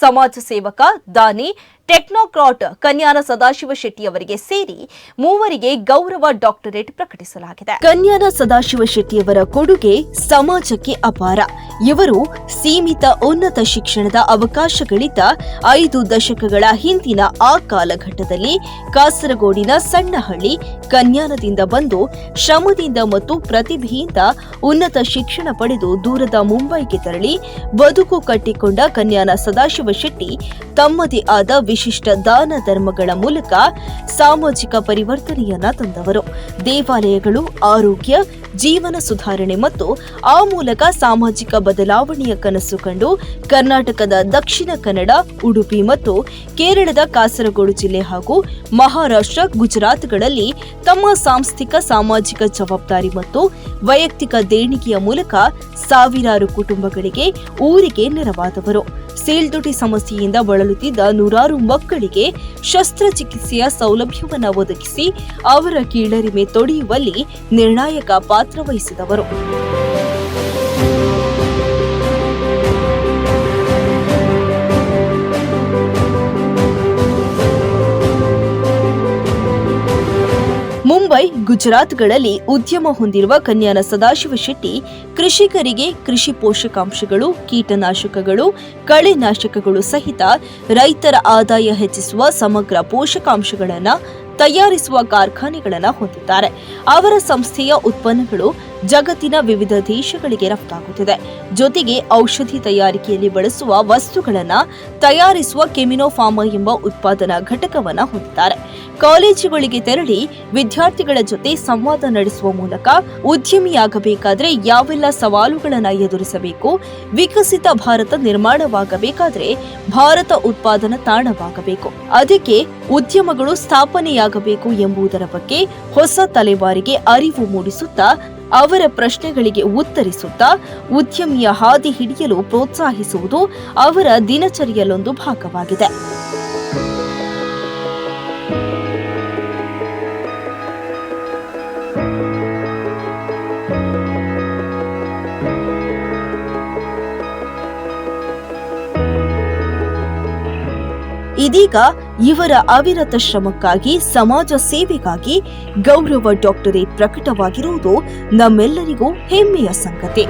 ಸಮಾಜ ಸೇವಕ ದಾನಿ ಟೆಕ್ನೋಕ್ರಾಟ್ ಕನ್ಯಾನ ಸದಾಶಿವ ಶೆಟ್ಟಿ ಅವರಿಗೆ ಸೇರಿ ಮೂವರಿಗೆ ಗೌರವ ಡಾಕ್ಟರೇಟ್ ಪ್ರಕಟಿಸಲಾಗಿದೆ. ಕನ್ಯಾನ ಸದಾಶಿವ ಶೆಟ್ಟಿಯವರ ಕೊಡುಗೆ ಸಮಾಜಕ್ಕೆ ಅಪಾರ. ಇವರು ಸೀಮಿತ ಉನ್ನತ ಶಿಕ್ಷಣದ ಅವಕಾಶಗಳಿದ್ದ ಐದು ದಶಕಗಳ ಹಿಂದಿನ ಆ ಕಾಲಘಟ್ಟದಲ್ಲಿ ಕಾಸರಗೋಡಿನ ಸಣ್ಣಹಳ್ಳಿ ಕನ್ಯಾನದಿಂದ ಬಂದು ಶ್ರಮದಿಂದ ಮತ್ತು ಪ್ರತಿಭೆಯಿಂದ ಉನ್ನತ ಶಿಕ್ಷಣ ಪಡೆದು ದೂರದ ಮುಂಬೈಗೆ ತೆರಳಿ ಬದುಕು ಕಟ್ಟಿಕೊಂಡ ಕನ್ಯಾನ ಸದಾಶಿವ ಶೆಟ್ಟಿ ತಮ್ಮದೇ ಆದ ವಿಶಿಷ್ಟ ದಾನ ಧರ್ಮಗಳ ಮೂಲಕ ಸಾಮಾಜಿಕ ಪರಿವರ್ತನೆಯನ್ನ ತಂದವರು. ದೇವಾಲಯಗಳು, ಆರೋಗ್ಯ, ಜೀವನ ಸುಧಾರಣೆ ಮತ್ತು ಆ ಮೂಲಕ ಸಾಮಾಜಿಕ ಬದಲಾವಣೆಯ ಕನಸು ಕಂಡು ಕರ್ನಾಟಕದ ದಕ್ಷಿಣ ಕನ್ನಡ, ಉಡುಪಿ ಮತ್ತು ಕೇರಳದ ಕಾಸರಗೋಡು ಜಿಲ್ಲೆ ಹಾಗೂ ಮಹಾರಾಷ್ಟ್ರ, ಗುಜರಾತ್ಗಳಲ್ಲಿ ತಮ್ಮ ಸಾಂಸ್ಥಿಕ, ಸಾಮಾಜಿಕ ಜವಾಬ್ದಾರಿ ಮತ್ತು ವೈಯಕ್ತಿಕ ದೇಣಿಗೆಯ ಮೂಲಕ ಸಾವಿರಾರು ಕುಟುಂಬಗಳಿಗೆ ಊರಿಗೆ ನೆರವಾದವರು. ಸೀಳ್ದುಟಿ ಸಮಸ್ಯೆಯಿಂದ ಬಳಲುತ್ತಿದ್ದ ನೂರಾರು ಮಕ್ಕಳಿಗೆ ಶಸ್ತ್ರಚಿಕಿತ್ಸೆಯ ಸೌಲಭ್ಯವನ್ನು ಒದಗಿಸಿ ಅವರ ಕೀಳರಿಮೆ ತೊಡೆಯುವಲ್ಲಿ ನಿರ್ಣಾಯಕ ಪಾತ್ರ ವಹಿಸಿದವರು. vậy ಗುಜರಾತ್ಗಳಲ್ಲಿ ಉದ್ಯಮ ಹೊಂದಿರುವ ಕನ್ಯಾನ ಸದಾಶಿವ ಶೆಟ್ಟಿ, ಕೃಷಿಕರಿಗೆ ಕೃಷಿ ಪೋಷಕಾಂಶಗಳು, ಕೀಟನಾಶಕಗಳು ಕಳೆನಾಶಕಗಳು ಸಹಿತ ರೈತರ ಆದಾಯ ಹೆಚ್ಚಿಸುವ ಸಮಗ್ರ ಪೋಷಕಾಂಶಗಳನ್ನು ತಯಾರಿಸುವ ಕಾರ್ಖಾನೆಗಳನ್ನು ಹೊಂದಿದ್ದಾರೆ. ಅವರ ಸಂಸ್ಥೆಯ ಉತ್ಪನ್ನಗಳು ಜಗತ್ತಿನ ವಿವಿಧ ದೇಶಗಳಿಗೆ ರಫ್ತಾಗುತ್ತಿದೆ. ಜೊತೆಗೆ ಔಷಧಿ ತಯಾರಿಕೆಯಲ್ಲಿ ಬಳಸುವ ವಸ್ತುಗಳನ್ನು ತಯಾರಿಸುವ ಕೆಮಿನೋಫಾರ್ಮಾ ಎಂಬ ಉತ್ಪಾದನಾ ಘಟಕವನ್ನು ಹೊಂದಿದ್ದಾರೆ. ಕಾಲೇಜುಗಳಿಗೆ ತೆರಳಿ ವಿದ್ಯಾರ್ಥಿಗಳ ಜೊತೆ ಸಂವಾದ ನಡೆಸುವ ಮೂಲಕ ಉದ್ಯಮಿಯಾಗಬೇಕಾದ್ರೆ ಯಾವೆಲ್ಲ ಸವಾಲುಗಳನ್ನು ಎದುರಿಸಬೇಕು? ವಿಕಸಿತ ಭಾರತ ನಿರ್ಮಾಣವಾಗಬೇಕಾದ್ರೆ ಭಾರತ ಉತ್ಪಾದನಾ ತಾಣವಾಗಬೇಕು. ಅದಕ್ಕೆ ಉದ್ಯಮಗಳು ಸ್ಥಾಪನೆಯಾಗಬೇಕು ಎಂಬುದರ ಬಗ್ಗೆ ಹೊಸ ತಲೆಮಾರಿಗೆ ಅರಿವು ಮೂಡಿಸುತ್ತಾ, ಅವರ ಪ್ರಶ್ನೆಗಳಿಗೆ ಉತ್ತರಿಸುತ್ತಾ, ಉದ್ಯಮಿಯ ಹಾದಿ ಹಿಡಿಯಲು ಪ್ರೋತ್ಸಾಹಿಸುವುದು ಅವರ ದಿನಚರಿಯಲ್ಲೊಂದು ಭಾಗವಾಗಿದೆ. ಇದೀಗ ಇವರ ಅವಿರತ ಶ್ರಮಕ್ಕಾಗಿ ಸಮಾಜ ಸೇವೆಗಾಗಿ ಗೌರವ ಡಾಕ್ಟರೇಟ್ ಪ್ರಕಟವಾಗಿರುವುದು ನಮ್ಮೆಲ್ಲರಿಗೂ ಹೆಮ್ಮೆಯ ಸಂಗತಿ.